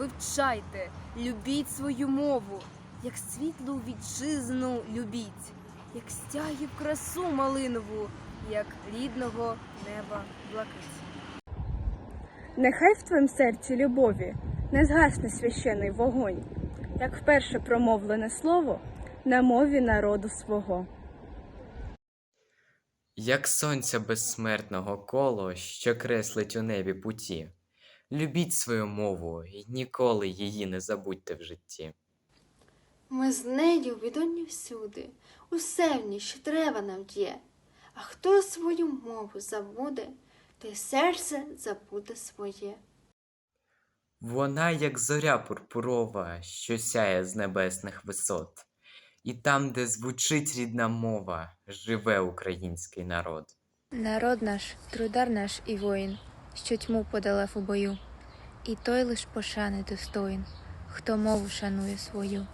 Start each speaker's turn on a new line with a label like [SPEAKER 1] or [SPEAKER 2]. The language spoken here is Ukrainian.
[SPEAKER 1] вивчайте, любіть свою мову, як світлу вітчизну любіть, як стягів красу малинову, як рідного неба блакить.
[SPEAKER 2] Нехай в твоїм серці любові не згасне священий вогонь, як вперше промовлене слово на мові народу свого.
[SPEAKER 3] Як сонця безсмертного коло, що креслить у небі путі. Любіть свою мову і ніколи її не забудьте в житті.
[SPEAKER 4] Ми з нею відоні всюди, усе в ній, що треба нам є. А хто свою мову забуде, той серце забуде своє.
[SPEAKER 3] Вона, як зоря пурпурова, що сяє з небесних висот, і там, де звучить рідна мова, живе український народ.
[SPEAKER 5] Народ наш, трудар наш і воїн, що тьму подолав у бою, і той лиш пошани достоїн, хто мову шанує свою.